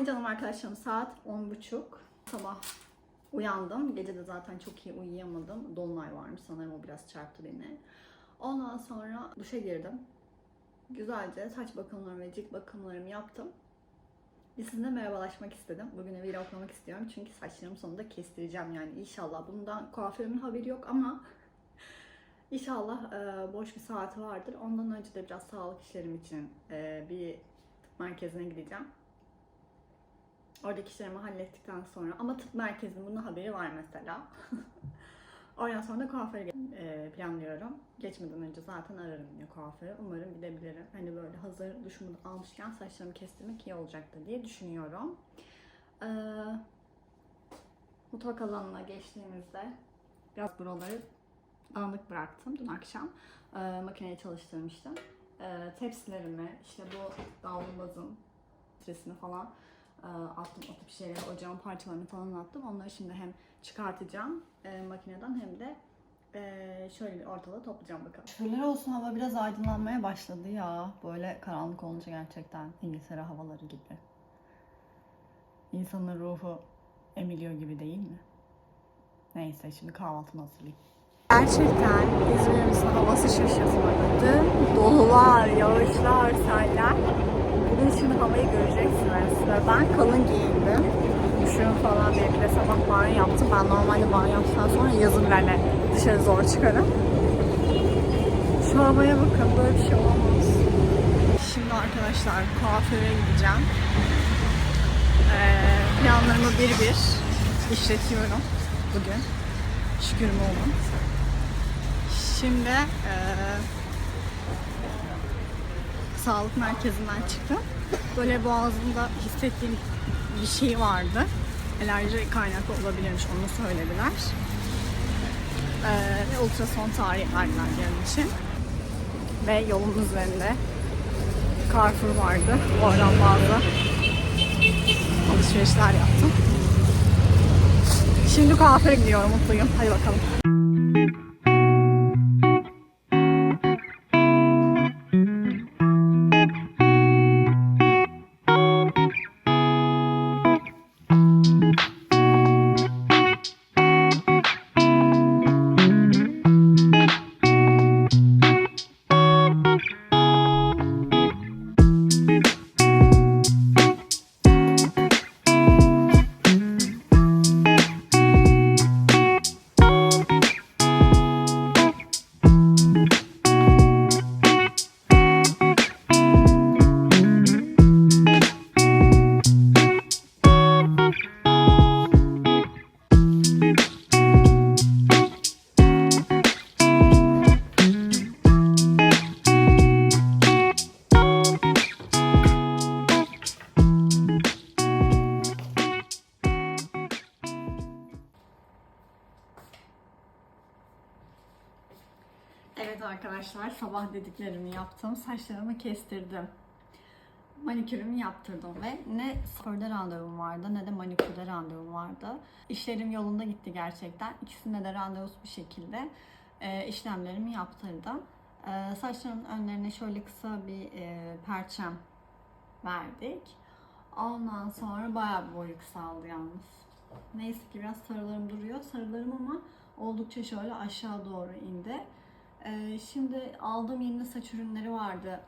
Günaydın canım arkadaşlarım. Saat 10.30. Sabah uyandım. Gece de zaten çok iyi uyuyamadım. Dolunay varmış sanırım o biraz çarptı beni. Ondan sonra duşa girdim. Güzelce saç bakımlarımı ve cilt bakımlarımı yaptım. Bir sizinle merhabalaşmak istedim. Bugün evi vloklamak istiyorum çünkü saçlarımı sonunda kestireceğim yani inşallah. Bundan kuaförümün haberi yok ama inşallah e, boş bir saati vardır. Ondan önce de biraz sağlık işlerim için e, bir merkezine gideceğim. Oradaki işlerimi hallettikten sonra ama tıp merkezinin bunun haberi var mesela. Oradan sonra da kuaföre e, planlıyorum. Geçmeden önce zaten ararım yine kuaförü. Umarım gidebilirim. Hani böyle hazır duşumu almışken saçlarımı kestirmek iyi olacaktır diye düşünüyorum. Ee, mutfak alanına geçtiğimizde biraz buraları dağınık bıraktım dün akşam. Ee, makineyi çalıştırmıştım. Ee, tepsilerimi, işte bu davlumbazın stresini falan e, attım o tip şeyleri, ocağın parçalarını falan attım. Onları şimdi hem çıkartacağım e, makineden hem de e, şöyle bir ortalığı toplayacağım bakalım. Şöyle olsun hava biraz aydınlanmaya başladı ya. Böyle karanlık olunca gerçekten İngiltere havaları gibi. İnsanın ruhu emiliyor gibi değil mi? Neyse şimdi kahvaltımı hazırlayayım. Gerçekten İzmir'imizin havası şaşırtmadı. Dün dolular, yağışlar, seller. Şimdi havayı göreceksiniz ben kalın giyindim. Üşüğüm falan diye bir de sabah banyo yaptım. Ben normalde banyo yaptıktan sonra yazın böyle dışarı zor çıkarım. Şu havaya bakın böyle bir şey olamaz. Şimdi arkadaşlar kuaföre gideceğim. Ee, planlarımı bir bir işletiyorum bugün. Şükür mü olun. Şimdi eee sağlık merkezinden çıktım. Böyle boğazımda hissettiğim bir şey vardı. Alerji kaynaklı olabilirmiş onu söylediler. Ee, ultrason tarihi verdiler benim için. Ve yolun üzerinde Carrefour vardı. Oradan bazı alışverişler yaptım. Şimdi kuaföre gidiyorum mutluyum. Hadi bakalım. Arkadaşlar sabah dediklerimi yaptım. Saçlarımı kestirdim. Manikürümü yaptırdım ve ne sporda randevum vardı ne de manikürde randevum vardı. İşlerim yolunda gitti gerçekten. İkisinde de randevus bir şekilde e, işlemlerimi yaptırdım. E, saçlarımın önlerine şöyle kısa bir e, perçem verdik. Ondan sonra bayağı bir boyu kısaldı yalnız. Neyse ki biraz sarılarım duruyor. Sarılarım ama oldukça şöyle aşağı doğru indi. Ee, şimdi aldığım yeni saç ürünleri vardı.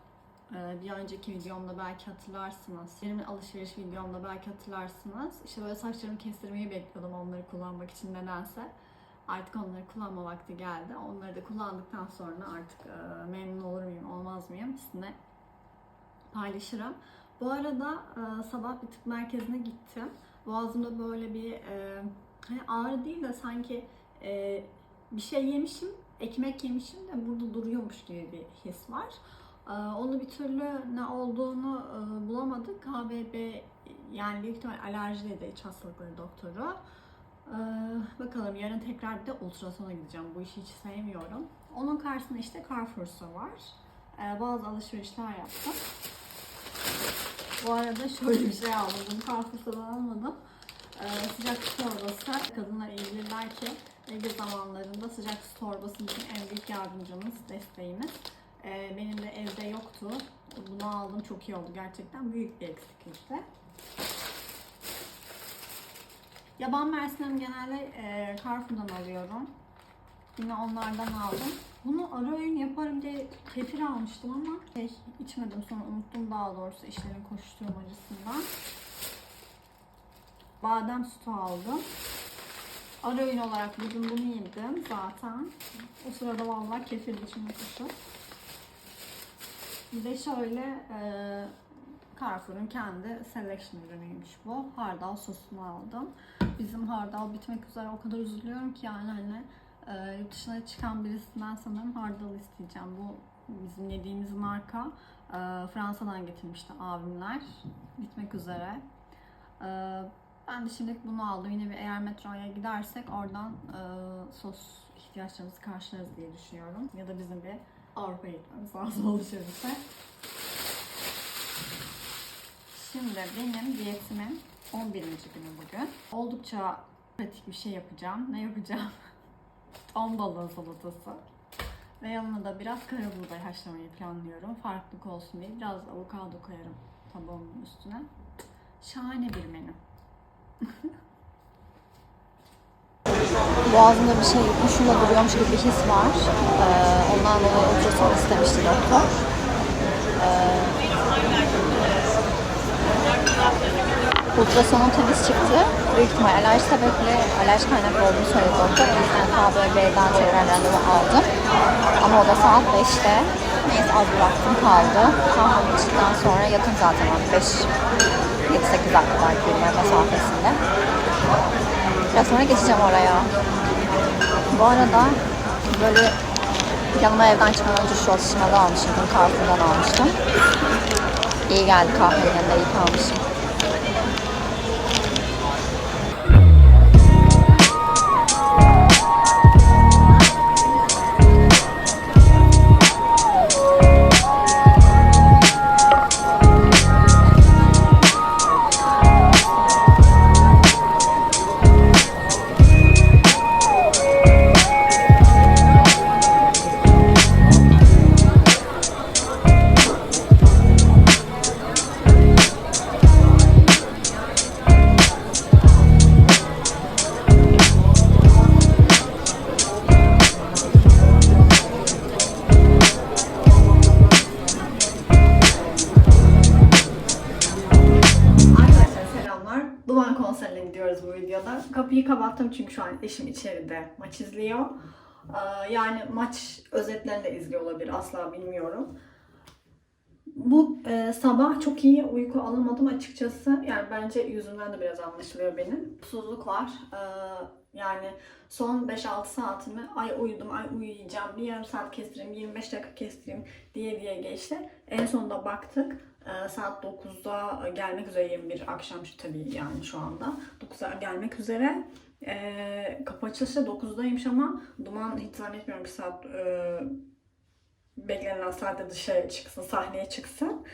Ee, bir önceki videomda belki hatırlarsınız. Benim alışveriş videomda belki hatırlarsınız. İşte böyle saçlarımı kestirmeyi bekliyordum onları kullanmak için nedense. Artık onları kullanma vakti geldi. Onları da kullandıktan sonra artık e, memnun olur muyum, olmaz mıyım sizinle paylaşırım. Bu arada e, sabah bir tıp merkezine gittim. Boğazımda böyle bir e, hani ağrı değil de sanki e, bir şey yemişim, ekmek yemişim de burada duruyormuş gibi bir his var. Ee, Onu bir türlü ne olduğunu e, bulamadık. HBB yani büyük ihtimal alerji dedi iç hastalıkları doktoru. Ee, Bakalım yarın tekrar bir de ultrasona gideceğim. Bu işi hiç sevmiyorum. Onun karşısında işte Carrefour'sa var. Ee, Bazı alışverişler yaptım. Bu arada şöyle bir şey aldım. Bunu Carrefour'dan almadım. Ee, sıcak su torbası. Kadınlar bilirler ki evli zamanlarında sıcak su torbası bizim en büyük yardımcımız, desteğimiz. Ee, benim de evde yoktu. Bunu aldım çok iyi oldu gerçekten. Büyük bir eksiklikti. Yaban mersinimi genelde e, Carrefour'dan alıyorum. Yine onlardan aldım. Bunu ara öğün yaparım diye kefir almıştım ama şey, içmedim sonra unuttum daha doğrusu işlerin koşuşturmacasından. Badem sütü aldım. Ara öğün olarak bugün bunu yedim zaten. O sırada vallahi kefir içime kuşu. Bir de şöyle e, Carrefour'un kendi selection ürünüymüş bu. Hardal sosunu aldım. Bizim hardal bitmek üzere o kadar üzülüyorum ki yani hani e, yurt dışına çıkan birisinden sanırım hardal isteyeceğim. Bu bizim yediğimiz marka e, Fransa'dan getirmişti abimler. Bitmek üzere. E, ben de şimdilik bunu aldım. Yine bir eğer metroya gidersek oradan e, sos ihtiyaçlarımızı karşılarız diye düşünüyorum. Ya da bizim bir Avrupa'ya gitmemiz lazım alışverişe. Şimdi benim diyetimin 11. günü bugün. Oldukça pratik bir şey yapacağım. Ne yapacağım? Ton balığı salatası. Ve yanına da biraz karabuğday haşlamayı planlıyorum. Farklılık olsun diye biraz avokado koyarım tabağımın üstüne. Şahane bir menü. Boğazımda bir şey yutmuşumda duruyormuş gibi bir his var. Ee, ondan dolayı ultrason istemişti doktor. Ee, ultrasonun temiz çıktı. Büyük ihtimal alerji sebepli, alerji kaynaklı olduğunu söyledi doktor. O yüzden KBB'den tekrar randevu aldım. Ama o da saat 5'te. Neyse az bir vaktim kaldı. İçtikten sonra yakın zaten 5 7-8 dakika yürüme mesafesinde. Biraz sonra geçeceğim oraya. Bu arada böyle yanıma evden çıkmadan önce şu atışmalı almışım. Bunu Carrefour'dan almıştım. İyi geldi kahvenin yanında iyi kalmışım. Kapıyı kapattım çünkü şu an eşim içeride maç izliyor. Ee, Yani maç özetlerini de izliyor olabilir asla bilmiyorum. Bu e, sabah çok iyi uyku alamadım açıkçası. Yani bence yüzümden de biraz anlaşılıyor benim. Susuzluk var. Ee, yani son 5-6 saatimi ay uyudum, ay uyuyacağım, bir yarım saat kestireyim, 25 dakika kestireyim diye diye geçti. En sonunda baktık. Ee, saat 9'da gelmek üzere 21 akşam tabii yani şu anda. 9'a gelmek üzere. Ee, kapı açılışı 9'daymış ama Duman hiç zannetmiyorum bir saat e, beklenen saatte dışarı çıksın, sahneye çıksın.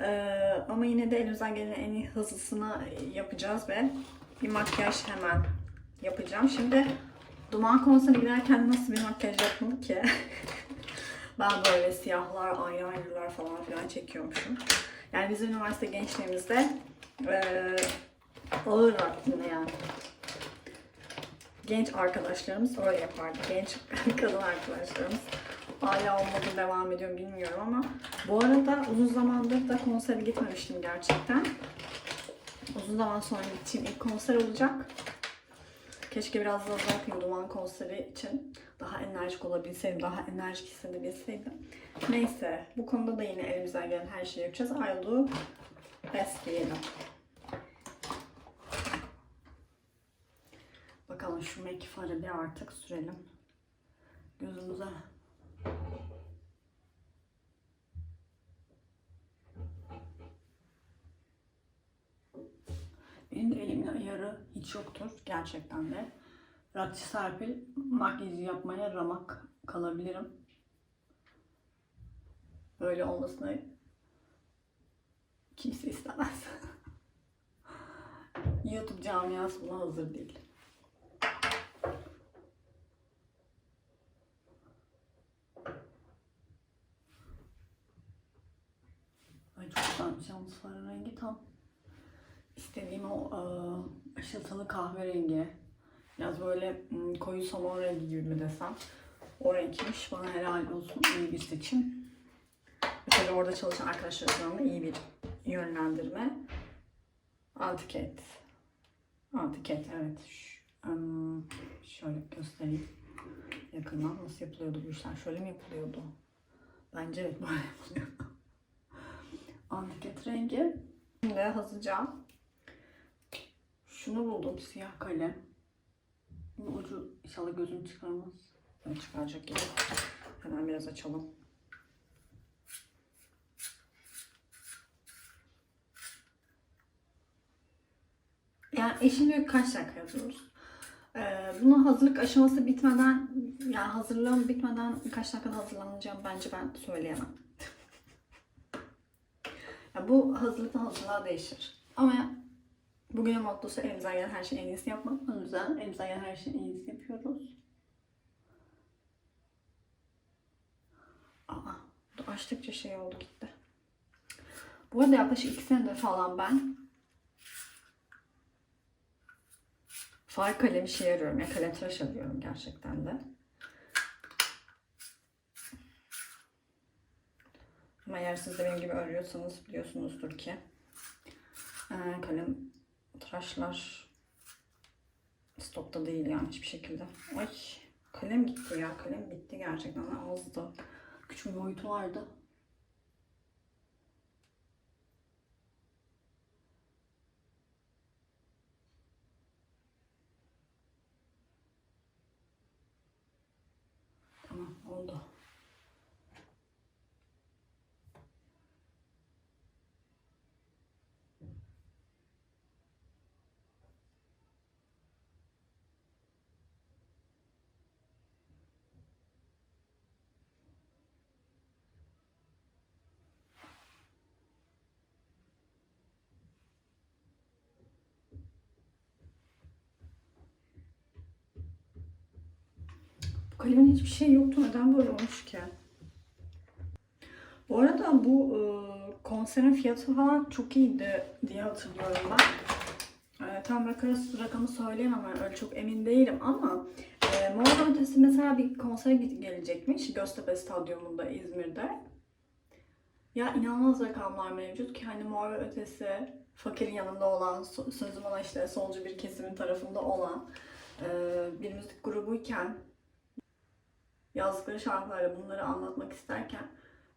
Ee, ama yine de elimizden gelen en iyi hızlısını yapacağız ve bir makyaj hemen yapacağım. Şimdi Duman konserine giderken nasıl bir makyaj yapmalı ki? ben böyle siyahlar, eyelinerlar falan filan çekiyormuşum. Yani bizim üniversite gençliğimizde eee ağır vaktinde yani genç arkadaşlarımız öyle yapardı. Genç kadın arkadaşlarımız. Hala olmadı devam ediyorum bilmiyorum ama bu arada uzun zamandır da konsere gitmemiştim gerçekten. Uzun zaman sonra gideceğim ilk konser olacak. Keşke biraz daha yapayım Duman konseri için. Daha enerjik olabilseydim, daha enerjik hissedebilseydim. Neyse, bu konuda da yine elimizden gelen her şeyi yapacağız. Do best diyelim. Bakalım şu make farı bir artık sürelim. Gözümüze. Benim de elimin ayarı hiç yoktur gerçekten de. Rakçı Serpil makyajı yapmaya ramak kalabilirim. Böyle olmasını kimse istemez. YouTube camiası buna hazır değil. Ay çok güzelmiş yalnız rengi tam istediğim o e, ışıltılı kahverengi. Biraz böyle koyu somon rengi gibi mi desem. O renkmiş. Bana helal olsun. iyi bir seçim. Mesela orada çalışan arkadaşlarımdan da iyi bir yönlendirme. Antiket. Antiket evet. Şöyle göstereyim. Yakından nasıl yapılıyordu bu işler? Şöyle mi yapılıyordu? Bence evet böyle yapılıyordu. Antiket rengi. Şimdi hızlıca şunu buldum siyah kalem. Bunun ucu inşallah gözüm çıkarmaz. Ben çıkaracak gibi. Hemen biraz açalım. Yani eşim diyor kaç dakika yazıyoruz. Ee, bunun hazırlık aşaması bitmeden, yani hazırlığım bitmeden kaç dakikada hazırlanacağım bence ben söyleyemem. ya bu hazırlıktan hazırlığa değişir. Ama bugünün mottosu elimizden gelen her şeyin en iyisini yapmak. O yüzden elimizden gelen her şeyin en iyisini yapıyoruz. Aa, açtıkça şey oldu gitti. Bu arada yaklaşık iki senedir falan ben far kalem işe yarıyorum. Ya kalem tıraş alıyorum gerçekten de. Ama eğer siz de benim gibi arıyorsanız biliyorsunuzdur ki kalem tıraşlar stokta değil yani hiçbir şekilde. Ay kalem gitti ya. Kalem bitti gerçekten azdı. Küçük bir boyutu vardı. Tamam oldu. Bu kalemin hiçbir şey yoktu. Neden böyle olmuş ki? Bu arada bu e, konserin fiyatı falan çok iyiydi diye hatırlıyorum ben. E, tam rakamı, rakamı söyleyemem. Yani öyle çok emin değilim ama e, ve Ötesi mesela bir konsere git- gelecekmiş. Göztepe Stadyumunda İzmir'de. Ya inanılmaz rakamlar mevcut ki hani Mor Ötesi fakirin yanında olan, sözüm ona işte solcu bir kesimin tarafında olan e, bir müzik grubuyken yazdıkları şarkılarla bunları anlatmak isterken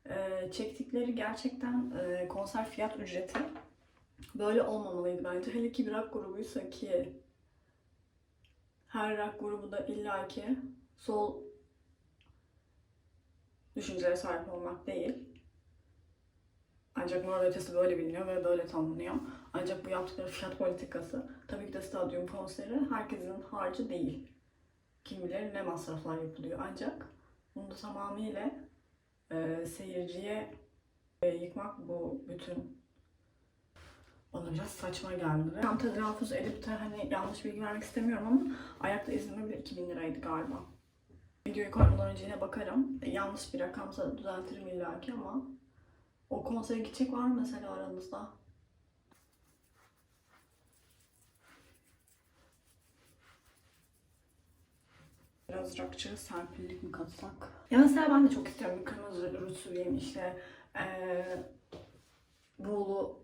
e, çektikleri gerçekten e, konser fiyat ücreti böyle olmamalıydı bence. Hele ki bir rock grubuysa ki her rock grubu da illaki sol düşüncelere sahip olmak değil. Ancak Mor ve Ötesi böyle biliniyor ve böyle tanınıyor. Ancak bu yaptıkları fiyat politikası tabii ki de stadyum konseri herkesin harcı değil kim bilir ne masraflar yapılıyor. Ancak bunu tamamıyla e, seyirciye e, yıkmak bu bütün bana biraz saçma geldi. Tam telaffuz edip de hani yanlış bilgi vermek istemiyorum ama ayakta bile 2000 liraydı galiba. Videoyu koymadan önce yine bakarım. E, yanlış bir rakamsa düzeltirim illaki ama o konsere gidecek var mı mesela aranızda? Biraz rockçı serpillik mi katsak? Ya mesela ben de çok istiyorum kırmızı ruj süreyim işte eee buğulu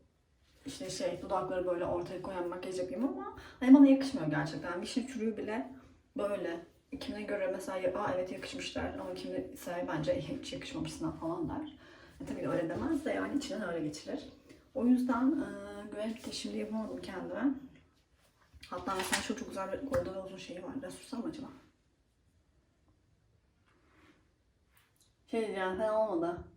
işte şey dudakları böyle ortaya koyan makyaj yapayım ama hani bana yakışmıyor gerçekten. Bir şey çürüğü bile böyle kimine göre mesela Aa, evet yakışmış der ama kimine ise bence hiç yakışmamışsın falan der. E, tabii öyle demez de yani içinden öyle geçirir. O yüzden eee güvenlik de şimdi yapamadım kendime. Hatta mesela şu çok güzel bir golden uzun şeyi var. Sürsem mi acaba? Şey diyeceğim, olmadı.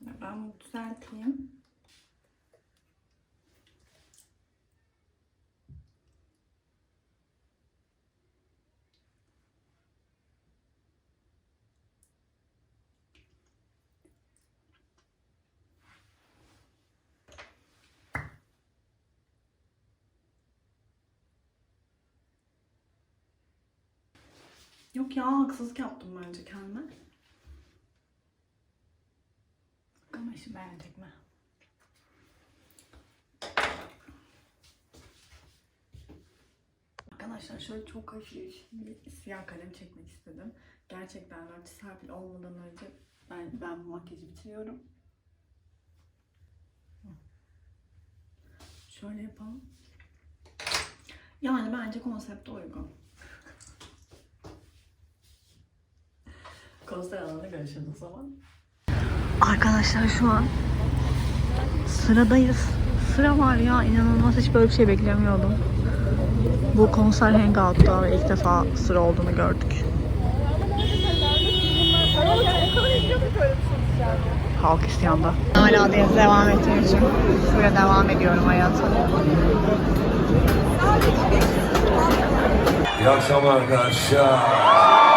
Ben bunu düzelteyim. Yok ya haksızlık yaptım bence kendime. Bakalım eşim beğenecek mi? Arkadaşlar şöyle çok hafif bir siyah kalem çekmek istedim. Gerçekten örtü serpil olmadan önce ben, ben bu makyajı bitiriyorum. Şöyle yapalım. Yani bence konsepte uygun. Konser alanına görüşürüz o zaman. Arkadaşlar şu an sıradayız. Sıra var ya inanılmaz hiç böyle bir şey beklemiyordum. Bu konser hangout'ta ve ilk defa sıra olduğunu gördük. Halk isyanda. Hala deniz devam ettiği için şöyle devam ediyorum hayatım. İyi akşamlar arkadaşlar.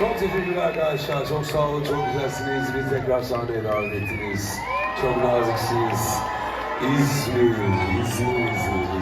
Çok teşekkürler arkadaşlar. Çok sağ olun. Çok güzelsiniz. Bizi tekrar sahneye davet ettiniz. Çok naziksiniz. İzmir, İzmir, İzmir.